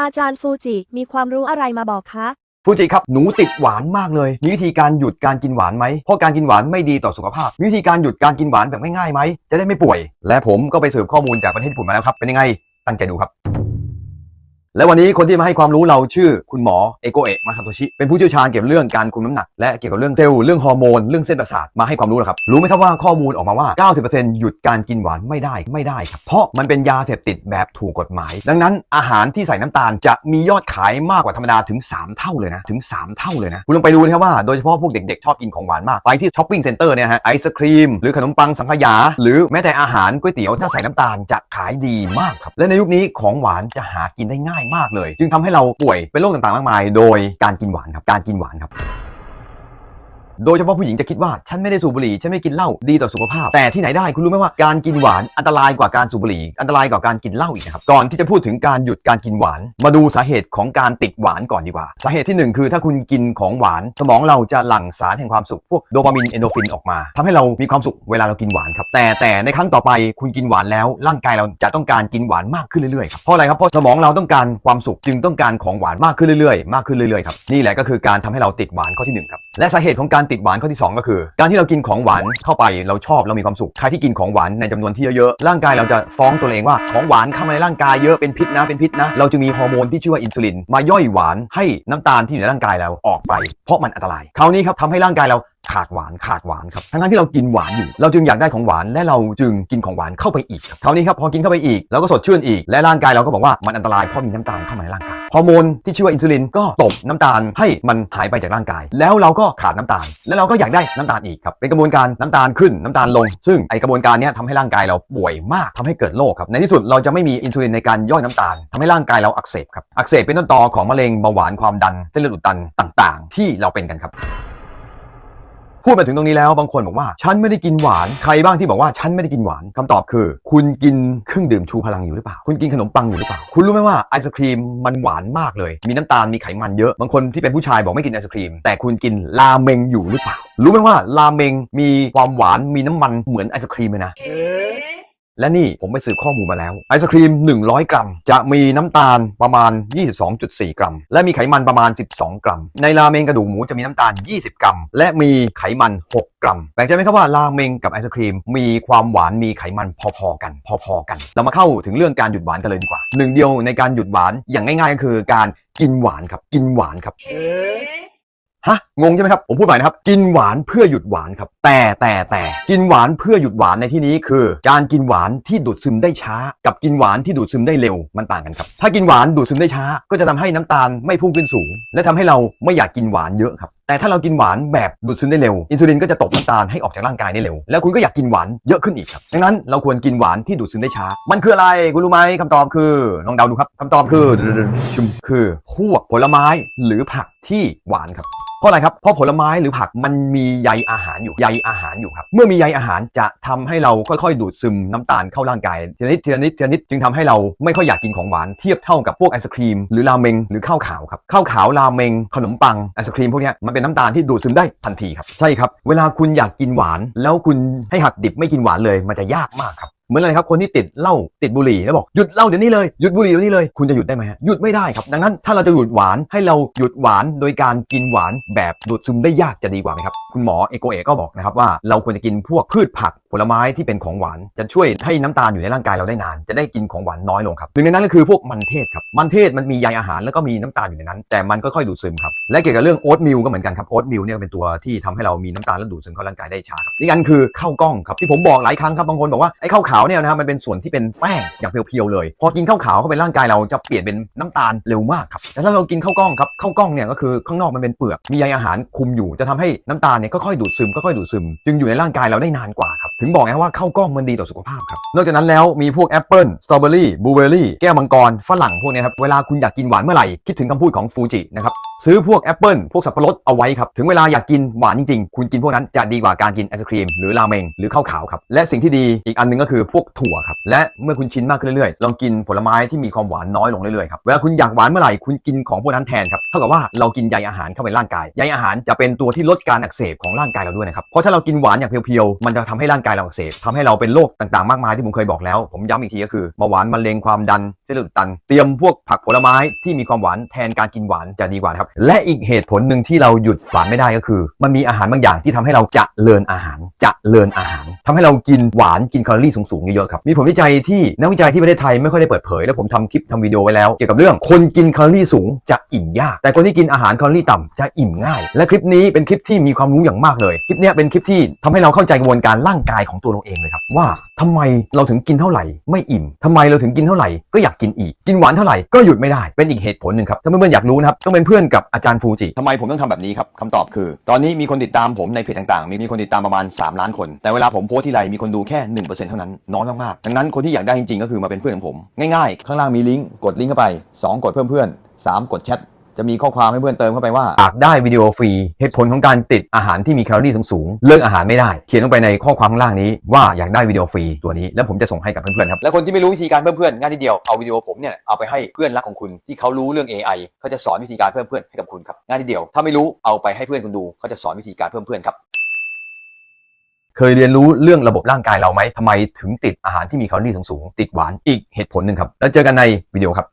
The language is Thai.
อาจารย์ฟูจิมีความรู้อะไรมาบอกคะฟูจิครับ หนูติดหวานมากเลย มีวิธีการหยุดการกินหวานไหม เพราะการกินหวานไม่ดีต่อสุขภาพ มีวิธีการหยุดการกินหวานแบบง่ายๆไหม จะได้ไม่ป่วย และผมก็ไปสืบข้อมูลจากประเทศญี่ปุ่นมาแล้วครับ เป็นยังไง ตั้งใจดูครับ และวันนี้คนที่มาให้ความรู้เราชื่อคุณหมอเอโกเอะมาคาโตชิเป็นผู้เชี่ยวชาญเกี่ยวกับเรื่องการคุมน้ำหนัก และเกี่ยวกับเรื่องเซลล์เรื่องฮอร์โมนเรื่องเส้นประสาทมาให้ความรู้แล้วครับรู้ไหมครับว่าข้อมูลออกมาว่า 90%หยุดการกินหวานไม่ได้ไม่ได้ครับเพราะมันเป็นยาเสพติดแบบถูกกฎหมาย ดังนั้นอาหารที่ใส่น้ำตาลจะมียอดขายมากกว่าธรรมดาถึง 3 เท่าเลยนะถึง 3 เท่าเลยนะคุณลองไปดูนะครับว่าโดยเฉพาะพวกเด็กๆชอบกินของหวานมากไปที่ช้อปปิ้งเซ็นเตอร์เนี่ยฮะไอศครีมหรือขนมปังสังขยา หรือแม้แต่อาหารก๋วยเตี๋ยวถ้าใส่น้ำตาลจะขายดีมากครับและในยุคนี้ของหวานจะหากินได้ง่ายมากเลย จึงทำให้เราป่วยเป็นโรคต่างๆมากมาย โดยการกินหวานครับการกินหวานครับ โดยเฉพาะผู้หญิงจะคิดว่าฉันไม่ได้สูบบุหรี่ฉันไม่กินเหล้าดีต่อสุขภาพ แต่ที่ไหนได้คุณรู้ไหมว่าการกินหวานอันตรายกว่าการสูบบุหรี่อันตรายกว่าการกินเหล้าอีกนะครับก่อนที่จะพูดถึงการหยุดการกินหวาน มาดูสาเหตุของการติดหวานก่อนดีกว่า สาเหตุที่หนึ่งคือถ้าคุณกินของหวาน สมองเราจะหลั่งสารแห่งความสุขพวกโดปามินเอนโดฟินออกมาทำให้เรามีความสุขเวลาเรากินหวานครับแต่แต่ในครั้งต่อไปคุณกินหวานแล้ว ร่างกายเราจะต้องการกินหวานมากขึ้นเรื่อยๆครับเพราะอะไรครับเพราะสมองเราต้องการความสุขจึงต้องการของหวานมากขึ้นเรื่อยๆ มากขึ้นเรื่อยๆครับนี่แหละก็คือการทำให้เราติดหวานข้อที่หนึ่งครับ และสาเหตุของการติดหวานข้อที่สองก็คือ การที่เรากินของหวานเข้าไปเราชอบเรามีความสุขใครที่กินของหวานในจำนวนที่เยอะๆร่างกายเราจะฟ้องตัวเองว่าของหวานเข้ามาในร่างกายเยอะเป็นพิษนะเป็นพิษนะ เราจะมีฮอร์โมนที่ชื่อว่าอินซูลินมาย่อยหวานให้น้ำตาลที่อยู่ในร่างกายเราออกไป เพราะมันอันตรายคราวนี้ครับทำให้ร่างกายเราขาดหวานขาดหวานครับทั้งที่เรากินหวานอยู่ เราจึงอยากได้ของหวานและเราจึงกินของหวานเข้าไปอีกครับคราวนี้ครับพอกินเข้าไปอีกเราก็สดชื่นอีกและร่างกายเราก็บอกว่ามันอันตรายเพราะมีน้ำตาลเข้ามาในร่างกาย ฮอร์โมนที่ชื่อว่าอินซูลินก็ตบน้ำตาลให้มันหายไปจากร่างกาย แล้วเราก็ขาดน้ำตาล แล้วเราก็อยากได้น้ำตาลอีกครับเป็นกระบวนการน้ำตาลขึ้นน้ำตาลลง ซึ่งไอกระบวนการนี้ทำให้ร่างกายเราป่วยมากทำให้เกิดโรคครับในที่สุดเราจะไม่มีอินซูลินในการย่อยน้ำตาลทำให้ร่างกายเราอักเสบครับอักเสบเป็นต้นตอของมะเร็งเบาหวานความดันเส้นเลือดอุดตันต่าง ๆ ที่เราเป็นกันครับ พูดมาถึงตรงนี้แล้วบางคนบอกว่า ฉันไม่ได้กินหวานใครบ้างที่บอกว่าฉันไม่ได้กินหวานคำตอบคือ คุณกินเครื่องดื่มชูพลังอยู่หรือเปล่า คุณกินขนมปังอยู่หรือเปล่า คุณรู้ไหมว่าไอศครีมมันหวานมากเลย มีน้ำตาลมีไขมันเยอะบางคนที่เป็นผู้ชายบอกไม่กินไอศครีม แต่คุณกินราเมงอยู่หรือเปล่า รู้ไหมว่าราเมงมีความหวานมีน้ำมันเหมือนไอศครีมเลยนะ และนี่ผมไปสืบข้อมูลมาแล้ว ไอศครีม 100 กรัม จะมีน้ำตาลประมาณ 22.4 กรัม และมีไขมันประมาณ 12 กรัม ในราเมงกระดูกหมูจะมีน้ำตาล 20 กรัม และมีไขมัน 6 กรัมแปลกใจไหมครับว่าราเมงกับไอศครีม มีความหวานมีไขมันพอๆกัน พอๆกัน เรามาเข้าถึงเรื่องการหยุดหวานกันเลยดีกว่าหนึ่งเดียวในการหยุดหวานอย่างง่ายๆก็คือการกินหวานครับ กินหวานครับฮะงงใช่ไหมครับผมพูดใหม่นะครับกินหวานเพื่อหยุดหวานครับ แต่แต่แต่กินหวานเพื่อหยุดหวานในที่นี้คือ การกินหวานที่ดูดซึมได้ช้า กับกินหวานที่ดูดซึมได้เร็วมันต่างกันครับ ถ้ากินหวานดูดซึมได้ช้า ก็จะทำให้น้ำตาลไม่พุ่งขึ้นสูง และทำให้เราไม่อยากกินหวานเยอะครับแต่ถ้าเรากินหวานแบบดูดซึมได้เร็ว อินซูลินก็จะตบน้ำตาลให้ออกจากร่างกายได้เร็ว แล้วคุณก็อยากกินหวานเยอะขึ้นอีกครับดังนั้นเราควรกินหวานที่ดูดซึมได้ช้า มันคืออะไรคุณรู้ไหมคำตอบคือลองเดาดูครับคำตอบคือคือพวกผลไม้หรือผักที่หวานครับเพราะอะไรครับ เพราะผลไม้หรือผักมันมีใยอาหารอยู่ ใยอาหารอยู่ครับ เมื่อมีใยอาหารจะทำให้เราค่อยๆ ดูดซึมน้ำตาลเข้าร่างกายทีละนิดทีละนิดทีละนิดจึงทำให้เราไม่ค่อยอยากกินของหวานเทียบเท่ากับพวกไอศครีมหรือราเมงหรือข้าวขาวครับ ข้าวขาวราเมงขนมปังไอศครีมพวกนี้มันเป็นน้ำตาลที่ดูดซึมได้ทันทีครับ ใช่ครับ เวลาคุณอยากกินหวาน แล้วคุณให้หักดิบไม่กินหวานเลย มันจะยากมากครับ เหมือนอะไรครับคนที่ติดเหล้าติดบุหรี่แล้วบอกหยุดเหล้าเดี๋ยวนี้เลยหยุดบุหรี่เดี๋ยวนี้เลย คุณจะหยุดได้ไหมฮะหยุดไม่ได้ครับ ดังนั้นถ้าเราจะหยุดหวานให้เราหยุดหวานโดยการกินหวานแบบดูดซึมได้ยากจะดีกว่าไหมครับคุณหมอเอโกเอก็บอกนะครับว่าเราควรจะกินพวกพืชผักผลไม้ที่เป็นของหวาน จะช่วยให้น้ำตาลอยู่ในร่างกายเราได้นาน จะได้กินของหวานน้อยลงครับหนึ่งในนั้นก็คือพวกมันเทศครับมันเทศมันมีใยอาหารแล้วก็มีน้ำตาลอยู่ในนั้น แต่มันก็ค่อยดูดซึมครับและเกี่ยวกับเรื่องโอ๊ตมิลก็เหมือนกันครับโอ๊ตมิลเนี่ยเป็นตัวที่ทำให้เรามีน้ำตาลและดูดซึมเข้าร่างกายได้ช้าครับอีกอันคือข้าวกล้องครับที่ผมบอกหลายครั้งครับบางคนบอกว่าไอ้ข้าวขาวเนี่ยนะฮะมันเป็นส่วนที่เป็นแป้งอย่างเพียวๆเลย พอกินข้าวขาวเข้าไปร่างกายเราจะเปลี่ยนเป็นน้ำตาลเร็วมากครับแต่ถ้าเรากินข้าวกล้องครับข้าวกล้องเนี่ยก็คือข้างนอกมันเป็นเปลือกมีใยอาหารคุมอยู่จะทำให้น้ำตาลเนี่ยค่อยๆดูดซึมค่อยๆดูดซึม จึงอยู่ในร่างกายเราได้นานกว่าครับ ถึงบอกไงว่าข้าวกล้องมันดีต่อสุขภาพครับนอกจากนั้นแล้วมีพวกแอปเปิลสตรอเบอรี่บลูเบอรี่แก้วมังกรฝรั่งพวกนี้ครับเวลาคุณอยากกินหวานเมื่อไหร่คิดถึงคำพูดของฟูจินะครับ ซื้อพวกแอปเปิลพวกสับปะรดเอาไว้ครับ ถึงเวลาอยากกินหวานจริงๆ คุณกินพวกนั้นจะดีกว่าการกินไอศครีม หรือราเมงหรือข้าวขาวครับ และสิ่งที่ดีอีกอันหนึงก็คือพวกถั่วครับ และเมื่อคุณชินมากขึ้นเรื่อยๆ ลองกินผลไม้ที่มีความหวานน้อยลงเรื่อยๆครับ เวลาคุณอยากหวานเมื่อไหร่คุณกินของพวกนั้นแทนครับ เท่ากับว่าเรากินใยอาหารเข้าไปในร่างกาย ใยอาหารจะเป็นตัวที่ลดการอักเสบของร่างกายเราด้วยนะครับ เพราะถ้าเรากินหวานอย่างเพียวๆ มันจะทำให้ร่างกายเราอักเสบทำให้เราเป็นโรคต่างๆ มากมายที่ผมเคยบอกแล้ว ผมย้ำอีกทีก็คือเบาหวานมะเร็งความดันเส้นเลือดตัน เตรียมพวกผักผลไม้ที่มีความหวานแทนการกินหวานจะดีกว่าครับและอีกเหตุผลหนึ่งที่เราหยุดหวานไม่ได้ก็คือ มันมีอาหารบางอย่างที่ทำให้เราจะเลินอาหารจะเลินอาหารทำให้เรากินหวานกินแคลอรี่สูงๆเยอะๆครับมีผลวิจัยที่นักวิจัยที่ประเทศไทยไม่ค่อยได้เปิดเผยและผมทำคลิปทำวิดีโอไว้แล้วเกี่ยวกับเรื่องคนกินแคลอรี่สูงจะอิ่มยาก แต่คนที่กินอาหารแคลอรี่ต่ำจะอิ่มง่าย และคลิปนี้เป็นคลิปที่มีความรู้อย่างมากเลย คลิปนี้เป็นคลิปที่ทำให้เราเข้าใจกระบวนการร่างกายของตัวเราเองเลยครับว่าทำไมเราถึงกินเท่าไหร่ไม่อิ่มทำไมเราถึงกินเท่าไหร่ก็อยากกินอีก กินหวานเท่าไหร่ก็หยุดไม่ได้เป็นอีกเหตุผลหนึ่งครับถ้าเพื่อนๆอยากรู้นะครับต้องเป็นเพื่อนกับอาจารย์ฟูจิ ทำไมผมต้องทำแบบนี้ครับคำตอบคือ ตอนนี้มีคนติดตามผมในเพจต่างๆ มีมีคนติดตามประมาณ 3 ล้านคน แต่เวลาผมโพสต์ที่ไรมีคนดูแค่ 1%เท่านั้นน้อยมากๆดังนั้นคนที่อยากได้จริงๆ ก็คือมาเป็นเพื่อนของผม ง่ายๆ ข้างล่างมีลิงก์กดลิงก์เข้าไป 2 กดเพิ่มเพื่อน3กดแชท จะมีข้อความให้เพื่อนเติมเข้าไปว่าอยากได้วิดีโอฟรีเหตุผลของการติดอาหารที่มีแคลอรี่สูงๆเลิกอาหารไม่ได้ เขียนลงไปในข้อความข้างล่างนี้ว่าอยากได้วิดีโอฟรีตัวนี้แล้วผมจะส่งให้กับเพื่อนๆครับและคนที่ไม่รู้วิธีการเพิ่มเพื่อนง่ายนิดเดียวเอาวิดีโอผมเนี่ยเอาไปให้เพื่อนรักของคุณที่เขารู้เรื่อง AI เขาจะสอนวิธีการเพิ่มเพื่อนให้กับคุณครับง่ายนิดเดียวถ้าไม่รู้เอาไปให้เพื่อนคุณดูเขาจะสอนวิธีการเพิ่มเพื่อนครับเคยเรียนรู้เรื่องระบบร่างกายเราไหมทำไมถึงติดอาหารที่มีแคลอรี่สูงๆติดหวานอีกเหตุผลหนึ่งครับ แล้วเจอกันในวิดีโอครับ